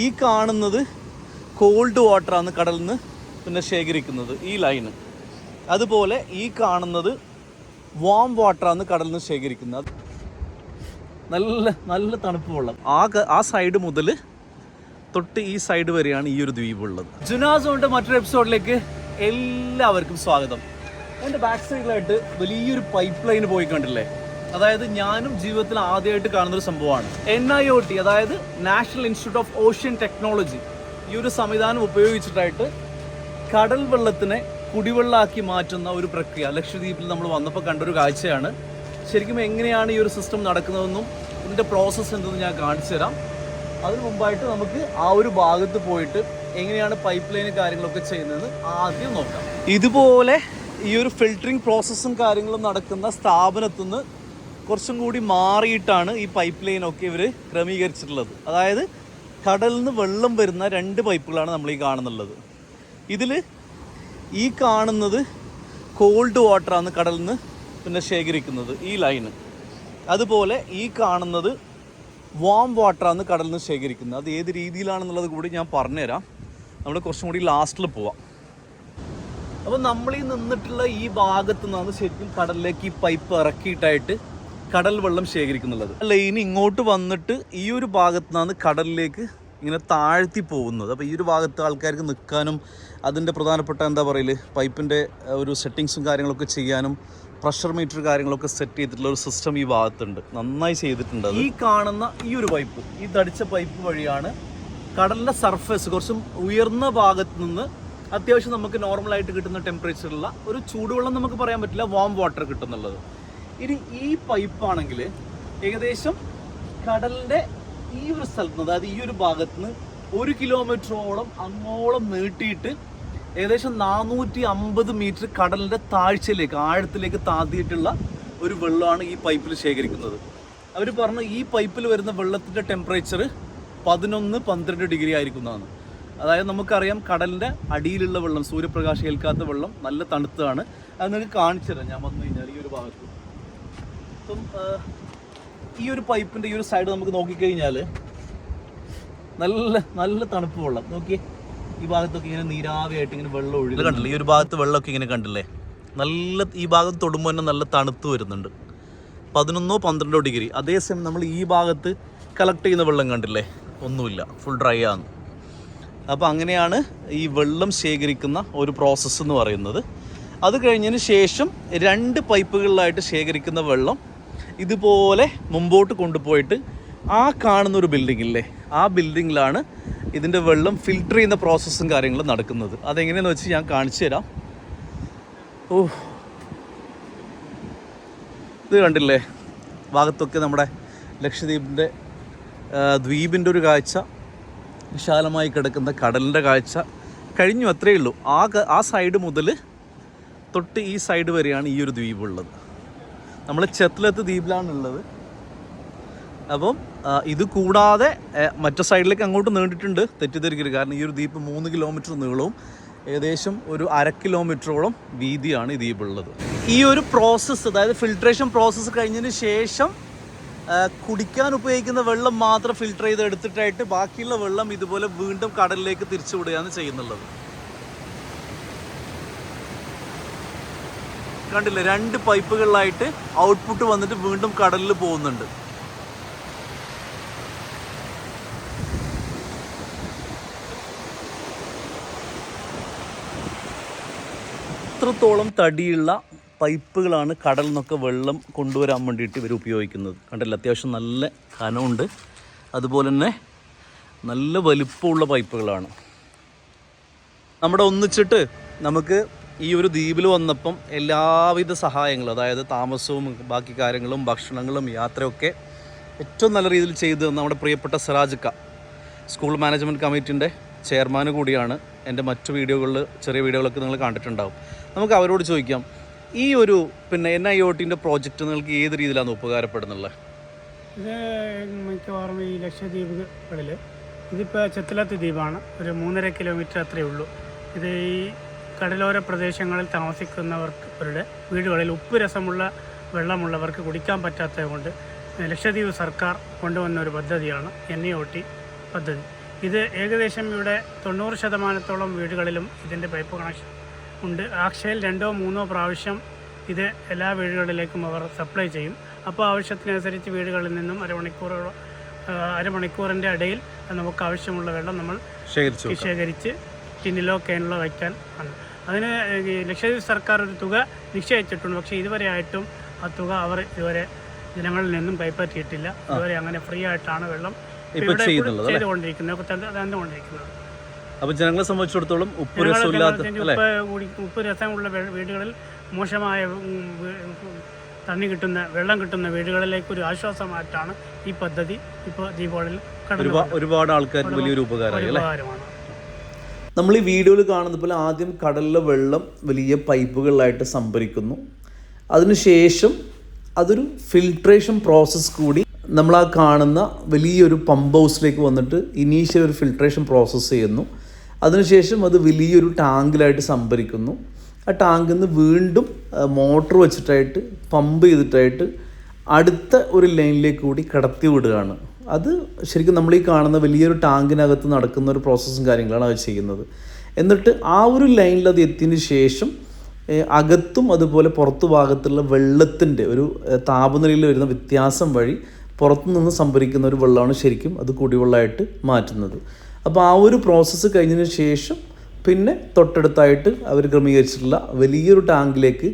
ഈ കാണുന്നത് കോൾഡ് വാട്ടറാണ് കടലിൽ നിന്ന് പിന്നെ ശേഖരിക്കുന്നത് ഈ ലൈന് അതുപോലെ ഈ കാണുന്നത് വാം വാട്ടറാണ് കടലിൽ നിന്ന് ശേഖരിക്കുന്നത്. നല്ല നല്ല തണുപ്പ് വെള്ളം ആ ആ സൈഡ് മുതൽ തൊട്ട് ഈ സൈഡ് വരെയാണ് ഈ ഒരു ദ്വീപ് ഉള്ളത്. ജുനാസോണിന്റെ മറ്റൊരു എപ്പിസോഡിലേക്ക് എല്ലാവർക്കും സ്വാഗതം. എന്റെ ബാക്ക് സൈഡിലായിട്ട് വലിയൊരു പൈപ്പ് ലൈൻ പോയി കണ്ടില്ലേ? അതായത് ഞാനും ജീവിതത്തിൽ ആദ്യമായിട്ട് കാണുന്ന ഒരു സംഭവമാണ്. എൻ ഐ ഒ ടി അതായത് national institute of ocean technology ഈ ഒരു സംവിധാനം ഉപയോഗിച്ചിട്ടായിട്ട് കടൽ വെള്ളത്തിനെ കുടിവെള്ളമാക്കി മാറ്റുന്ന ഒരു പ്രക്രിയ ലക്ഷദ്വീപിൽ നമ്മൾ വന്നപ്പോൾ കണ്ടൊരു കാഴ്ചയാണ്. ശരിക്കും എങ്ങനെയാണ് ഈ ഒരു സിസ്റ്റം നടക്കുന്നതെന്നും ഇതിന്റെ പ്രോസസ്സ് എന്തെന്ന് ഞാൻ കാണിച്ചു തരാം. അതിന് മുമ്പായിട്ട് നമുക്ക് ആ ഒരു ഭാഗത്ത് പോയിട്ട് എങ്ങനെയാണ് പൈപ്പ് ലൈന് കാര്യങ്ങളൊക്കെ ചെയ്യുന്നത് ആദ്യം നോക്കാം. ഇതുപോലെ ഈ ഒരു ഫിൽറ്ററിംഗ് പ്രോസസ്സും കാര്യങ്ങളും നടക്കുന്ന സ്ഥാപനത്തിൽ നിന്ന് കുറച്ചും കൂടി മാറിയിട്ടാണ് ഈ പൈപ്പ് ലൈൻ ഒക്കെ ഇവർ ക്രമീകരിച്ചിട്ടുള്ളത്. അതായത് കടലിൽ നിന്ന് വെള്ളം വരുന്ന രണ്ട് പൈപ്പുകളാണ് നമ്മൾ ഈ കാണുന്നുള്ളത്. ഇതിൽ ഈ കാണുന്നത് കോൾഡ് വാട്ടറാണ് കടലിൽ നിന്ന് പിന്നെ ശേഖരിക്കുന്നത് ഈ ലൈന് അതുപോലെ ഈ കാണുന്നത് വാം വാട്ടറാണ് കടലിൽ നിന്ന് ശേഖരിക്കുന്നത്. അത് ഏത് രീതിയിലാണെന്നുള്ളത് കൂടി ഞാൻ പറഞ്ഞുതരാം. നമ്മൾ കുറച്ചും കൂടി ലാസ്റ്റിൽ പോവാം. അപ്പോൾ നമ്മൾ ഈ നിന്നിട്ടുള്ള ഈ ഭാഗത്തു നിന്നാണ് ശരിക്കും കടലിലേക്ക് ഈ പൈപ്പ് ഇറക്കിയിട്ടായിട്ട് കടൽ വെള്ളം ശേഖരിക്കുന്നുള്ളത്. ലൈൻ ഇങ്ങോട്ട് വന്നിട്ട് ഈ ഒരു ഭാഗത്ത് നിന്നാണ് കടലിലേക്ക് ഇങ്ങനെ താഴ്ത്തി പോകുന്നത്. അപ്പോൾ ഈ ഒരു ഭാഗത്ത് ആൾക്കാർക്ക് നിൽക്കാനും അതിന്റെ പ്രധാനപ്പെട്ട എന്താ പറയൽ? പൈപ്പിന്റെ ഒരു സെറ്റിങ്സും കാര്യങ്ങളൊക്കെ ചെയ്യാനും പ്രഷർ മീറ്റർ കാര്യങ്ങളൊക്കെ സെറ്റ് ചെയ്തിട്ടുള്ള ഒരു സിസ്റ്റം ഈ ഭാഗത്തുണ്ട്. നന്നായി ചെയ്തിട്ടുണ്ട് ഈ കാണുന്ന ഈ ഒരു പൈപ്പ് ഈ തടിച്ച പൈപ്പ് വഴിയാണ് കടലിന്റെ സർഫേസ് കുറച്ചും ഉയർന്ന ഭാഗത്ത് നിന്ന് അത്യാവശ്യം നമുക്ക് നോർമലായിട്ട് കിട്ടുന്ന ടെമ്പറേച്ചറുള്ള ഒരു ചൂടുവെള്ളം നമുക്ക് പറയാൻ പറ്റില്ല വാം വാട്ടർ കിട്ടുന്നുള്ളത്. ഇനി ഈ പൈപ്പാണെങ്കിൽ ഏകദേശം കടലിന്റെ ഈ ഒരു സ്ഥലത്ത് അതായത് ഈ ഒരു ഭാഗത്ത് നിന്ന് ഒരു കിലോമീറ്ററോളം അങ്ങോളം നീട്ടിയിട്ട് ഏകദേശം നാനൂറ്റി അമ്പത് മീറ്റർ കടലിന്റെ താഴ്ചയിലേക്ക് ആഴത്തിലേക്ക് താത്തിയിട്ടുള്ള ഒരു വെള്ളമാണ് ഈ പൈപ്പിൽ ശേഖരിക്കുന്നത്. അവർ പറഞ്ഞു ഈ പൈപ്പിൽ വരുന്ന വെള്ളത്തിന്റെ ടെമ്പറേച്ചർ പതിനൊന്ന് പന്ത്രണ്ട് ഡിഗ്രി ആയിരിക്കുന്നതാണ്. അതായത് നമുക്കറിയാം കടലിന്റെ അടിയിലുള്ള വെള്ളം സൂര്യപ്രകാശം ഏൽക്കാത്ത വെള്ളം നല്ല തണുത്തതാണ്. അത് നിങ്ങൾക്ക് കാണിച്ചു തരാം. ഞാൻ വന്നു കഴിഞ്ഞാൽ ഈ ഒരു ഭാഗത്ത്. അപ്പം ഈ ഒരു പൈപ്പിന്റെ ഈ ഒരു സൈഡ് നമുക്ക് നോക്കിക്കഴിഞ്ഞാൽ നല്ല നല്ല തണുപ്പ് വെള്ളം. നോക്കിയേ ഈ ഭാഗത്തൊക്കെ ഇങ്ങനെ നീരാവിയായിട്ട് ഇങ്ങനെ വെള്ളം ഒഴുകി കണ്ടില്ലേ? ഈ ഒരു ഭാഗത്ത് വെള്ളമൊക്കെ ഇങ്ങനെ കണ്ടില്ലേ? നല്ല ഈ ഭാഗത്ത് തൊടുമ്പോൾ തന്നെ നല്ല തണുത്ത് വരുന്നുണ്ട്. പതിനൊന്നോ പന്ത്രണ്ടോ ഡിഗ്രി. അതേസമയം നമ്മൾ ഈ ഭാഗത്ത് കളക്ട് ചെയ്യുന്ന വെള്ളം കണ്ടില്ലേ? ഒന്നുമില്ല. ഫുൾ ഡ്രൈ ആണ്. അപ്പോൾ അങ്ങനെയാണ് ഈ വെള്ളം ശേഖരിക്കുന്ന ഒരു പ്രോസസ്സ് എന്ന് പറയുന്നത്. അത് കഴിഞ്ഞതിന് ശേഷം രണ്ട് പൈപ്പുകളിലായിട്ട് ശേഖരിക്കുന്ന വെള്ളം ഇതുപോലെ മുമ്പോട്ട് കൊണ്ടുപോയിട്ട് ആ കാണുന്ന ഒരു ബിൽഡിംഗ് ഇല്ലേ? ആ ബിൽഡിങ്ങിലാണ് ഇതിന്റെ വെള്ളം ഫിൽട്ടർ ചെയ്യുന്ന പ്രോസസ്സും കാര്യങ്ങളും നടക്കുന്നത്. അതെങ്ങനെയാണെന്ന് വെച്ച് ഞാൻ കാണിച്ചു തരാം. ഓ ഇത് കണ്ടില്ലേ? ഭാഗത്തൊക്കെ നമ്മുടെ ലക്ഷദ്വീപിന്റെ ദ്വീപിന്റെ ഒരു കാഴ്ച വിശാലമായി കിടക്കുന്ന കടലിന്റെ കാഴ്ച കഴിഞ്ഞു അത്രയേ ഉള്ളൂ. ആ ആ സൈഡ് മുതൽ തൊട്ട് ഈ സൈഡ് വരെയാണ് ഈ ഒരു ദ്വീപ് ഉള്ളത് നമ്മൾ ചെത്തലത്ത് ദ്വീപിലാണുള്ളത്. അപ്പം ഇത് കൂടാതെ മറ്റു സൈഡിലേക്ക് അങ്ങോട്ട് നീണ്ടിട്ടുണ്ട് തെറ്റിദ്ധരിക്കരുത്. കാരണം ഈ ഒരു ദ്വീപ് മൂന്ന് കിലോമീറ്റർ നീളവും ഏകദേശം ഒരു അര കിലോമീറ്ററോളം വീതിയാണ് ഈ ദ്വീപുള്ളത്. ഈ ഒരു പ്രോസസ്സ് അതായത് ഫിൽട്രേഷൻ പ്രോസസ്സ് കഴിഞ്ഞതിന് ശേഷം കുടിക്കാൻ ഉപയോഗിക്കുന്ന വെള്ളം മാത്രം ഫിൽട്ടർ ചെയ്ത് എടുത്തിട്ടായിട്ട് ബാക്കിയുള്ള വെള്ളം ഇതുപോലെ വീണ്ടും കടലിലേക്ക് തിരിച്ചു വിടുകയാണ് ചെയ്യുന്നുള്ളത്. കണ്ടില്ലേ രണ്ട് പൈപ്പുകളിലായിട്ട് ഔട്ട്പുട്ട് വന്നിട്ട് വീണ്ടും കടലിൽ പോകുന്നുണ്ട്. എത്രത്തോളം തടിയുള്ള പൈപ്പുകളാണ് കടലിൽ നിന്നൊക്കെ വെള്ളം കൊണ്ടുവരാൻ വേണ്ടിയിട്ട് ഇവർ ഉപയോഗിക്കുന്നത്. കണ്ടില്ല അത്യാവശ്യം നല്ല കനമുണ്ട്. അതുപോലെ തന്നെ നല്ല വലിപ്പമുള്ള പൈപ്പുകളാണ്. നമ്മുടെ ഒന്നിച്ചിട്ട് നമുക്ക് ഈ ഒരു ദ്വീപിൽ വന്നപ്പം എല്ലാവിധ സഹായങ്ങളും അതായത് താമസവും ബാക്കി കാര്യങ്ങളും ഭക്ഷണങ്ങളും യാത്രയൊക്കെ ഏറ്റവും നല്ല രീതിയിൽ ചെയ്ത് നമ്മുടെ പ്രിയപ്പെട്ട സിറാജിക്ക സ്കൂൾ മാനേജ്മെന്റ് കമ്മിറ്റിന്റെ ചെയർമാൻ കൂടിയാണ് എന്റെ മറ്റു വീഡിയോകളിൽ ചെറിയ വീഡിയോകളൊക്കെ നിങ്ങൾ കണ്ടിട്ടുണ്ടാവും. നമുക്ക് അവരോട് ചോദിക്കാം ഈ ഒരു പിന്നെ എൻ ഐ ഒ ടിന്റെ പ്രോജക്റ്റ് നിങ്ങൾക്ക് ഏത് രീതിയിലാണ് ഉപകാരപ്പെടുന്നുള്ളത്? ഇത് മിക്കവാറും ഈ ലക്ഷദ്വീപുകളിൽ ഇതിപ്പോൾ ചെത്തലത്ത് ദ്വീപാണ്. ഒരു മൂന്നര കിലോമീറ്റർ അത്രയേ ഉള്ളൂ. ഇത് ഈ കടലോര പ്രദേശങ്ങളിൽ താമസിക്കുന്നവർക്ക് അവരുടെ വീടുകളിൽ ഉപ്പ് രസമുള്ള വെള്ളമുള്ളവർക്ക് കുടിക്കാൻ പറ്റാത്തതുകൊണ്ട് ലക്ഷദ്വീപ് സർക്കാർ കൊണ്ടുവന്ന ഒരു പദ്ധതിയാണ് എൻ ഇ ഒ ടി പദ്ധതി. ഇത് ഏകദേശം ഇവിടെ തൊണ്ണൂറ് ശതമാനത്തോളം വീടുകളിലും ഇതിന്റെ പൈപ്പ് കണക്ഷൻ ഉണ്ട്. ആക്ഷയിൽ രണ്ടോ മൂന്നോ പ്രാവശ്യം ഇത് എല്ലാ വീടുകളിലേക്കും അവർ സപ്ലൈ ചെയ്യും. അപ്പോൾ ആവശ്യത്തിനനുസരിച്ച് വീടുകളിൽ നിന്നും അരമണിക്കൂറോളം അരമണിക്കൂറിന്റെ ഇടയിൽ നമുക്ക് ആവശ്യമുള്ള വെള്ളം നമ്മൾ ശേഖരിച്ചു ശേഖരിച്ച് ടിന്നിലോ കേനിലോ വയ്ക്കാൻ ആണ്. അതിന് ലക്ഷദ്വീപ് സർക്കാർ ഒരു തുക നിശ്ചയിച്ചിട്ടുണ്ട്. പക്ഷേ ഇതുവരെ ആയിട്ടും ആ തുക അവർ ഇതുവരെ ജനങ്ങളിൽ നിന്നും കൈപ്പറ്റിയിട്ടില്ല. ഇതുവരെ അങ്ങനെ ഫ്രീ ആയിട്ടാണ് വെള്ളം? ചെയ്തുകൊണ്ടിരിക്കുന്നത്. തന്നുകൊണ്ടിരിക്കുന്നത് അപ്പോൾ ജനങ്ങളെ സംബന്ധിച്ചിടത്തോളം ഉപ്പ് ഉപ്പ് രസമുള്ള വീടുകളിൽ മോശമായ തണ്ണി കിട്ടുന്ന വെള്ളം കിട്ടുന്ന വീടുകളിലേക്ക് ഒരു ആശ്വാസമായിട്ടാണ് ഈ പദ്ധതി ഇപ്പോൾ ദീപാവളിയിൽ കടന്നു ഒരുപാട് ആൾക്കാർ വലിയൊരു ഉപകാരമായി അല്ലേ? ഉപകാരമാണ്. നമ്മൾ ഈ വീഡിയോയിൽ കാണുന്ന പോലെ ആദ്യം കടലിലെ വെള്ളം വലിയ പൈപ്പുകളിലായിട്ട് സംഭരിക്കുന്നു. അതിനുശേഷം അതൊരു ഫിൽട്രേഷൻ പ്രോസസ്സ് കൂടി നമ്മൾ ആ കാണുന്ന വലിയൊരു പമ്പ് ഹൗസിലേക്ക് വന്നിട്ട് ഇനീഷ്യൽ ഒരു ഫിൽട്രേഷൻ പ്രോസസ്സ് ചെയ്യുന്നു. അതിനുശേഷം അത് വലിയൊരു ടാങ്കിലായിട്ട് സംഭരിക്കുന്നു. ആ ടാങ്കിൽ നിന്ന് വീണ്ടും മോട്ടർ വെച്ചിട്ടായിട്ട് പമ്പ് ചെയ്തിട്ടായിട്ട് അടുത്ത ഒരു ലൈനിലേക്ക് കൂടി കടത്തി വിടുകയാണ്. അത് ശരിക്കും നമ്മൾ ഈ കാണുന്ന വലിയൊരു ടാങ്കിനകത്ത് നടക്കുന്ന ഒരു പ്രോസസ്സും കാര്യങ്ങളാണ് അത് ചെയ്യുന്നത്. എന്നിട്ട് ആ ഒരു ലൈനിൽ അത് എത്തിയതിന് ശേഷം അകത്തും അതുപോലെ പുറത്തു ഭാഗത്തുള്ള വെള്ളത്തിന്റെ ഒരു താപനിലയിൽ വരുന്ന വ്യത്യാസം വഴി പുറത്തു നിന്ന് സംഭരിക്കുന്ന ഒരു വെള്ളമാണ് ശരിക്കും അത് കുടിവെള്ളമായിട്ട് മാറ്റുന്നത്. അപ്പോൾ ആ ഒരു പ്രോസസ്സ് കഴിഞ്ഞതിന് ശേഷം പിന്നെ തൊട്ടടുത്തായിട്ട് അവർ ക്രമീകരിച്ചിട്ടുള്ള വലിയൊരു ടാങ്കിലേക്ക്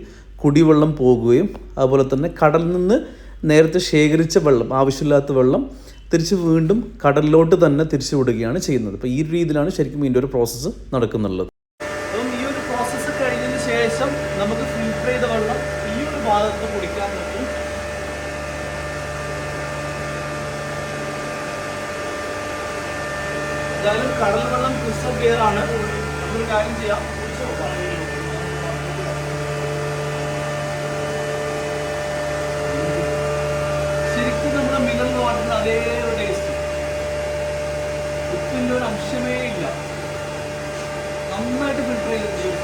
കുടിവെള്ളം പോകുകയും അതുപോലെ തന്നെ കടലിൽ നിന്ന് നേരത്തെ ശേഖരിച്ച വെള്ളം ആവശ്യമില്ലാത്ത വെള്ളം തിരിച്ച് വീണ്ടും കടലിലോട്ട് തന്നെ തിരിച്ചു വിടുകയാണ് ചെയ്യുന്നത്. അപ്പോൾ ഈ രീതിയിലാണ് ശരിക്കും ഇതിന്റെ ഒരു പ്രോസസ്സ് നടക്കുന്നുള്ളത്. അപ്പം ഈ ഒരു പ്രോസസ്സ് കഴിഞ്ഞതിന് ശേഷം നമുക്ക് ഫിൽറ്റർ ചെയ്ത വെള്ളം ഈ ഒരു ഭാഗത്ത് കുടിക്കാൻ പറ്റും. എന്തായാലും കടൽ വെള്ളം ക്രിസ്റ്റൽ ക്ലിയർ ആണ്. നമ്മൾ കാര്യം ചെയ്യാം കുടിച്ച് നോക്കാം. ശരിക്കും നമ്മുടെ മിനറൽ വാട്ടറിന് അതേ ഒരു ടേസ്റ്റ് അംശമേ ഇല്ല. നന്നായിട്ട് ഫിൽട്ടർ ചെയ്തിട്ടുണ്ട്